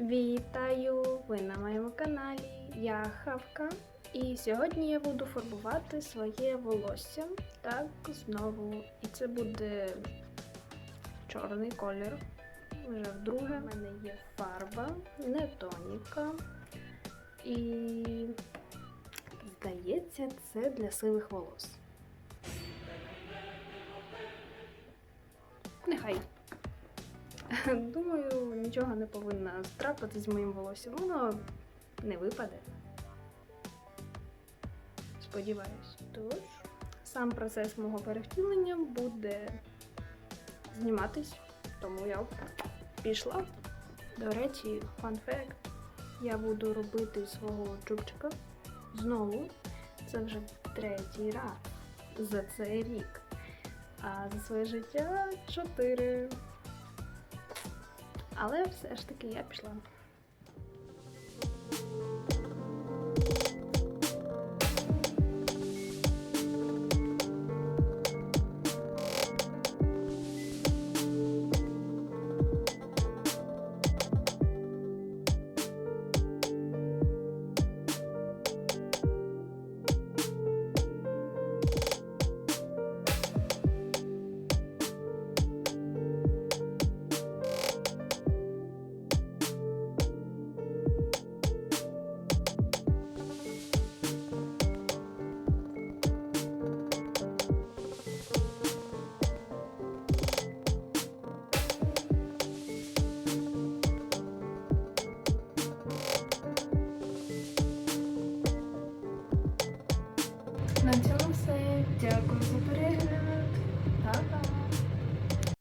Вітаю! Ви на моєму каналі. Я Хавка. І сьогодні я буду фарбувати своє волосся. Так, знову. І це буде чорний колір. Вже вдруге. У мене є фарба, не тоніка. І здається, це для сивих волос. Нехай. Думаю, нічого не повинно трапити з моїм волоссям. Воно не випаде. Сподіваюсь. Тож, сам процес мого перевтілення буде зніматись, тому я пішла. До речі, фан-факт. Я буду робити свого чубчика знову. Це вже третій раз за цей рік. А за своє життя чотири. Але все ж таки я пішла. все. Дякую за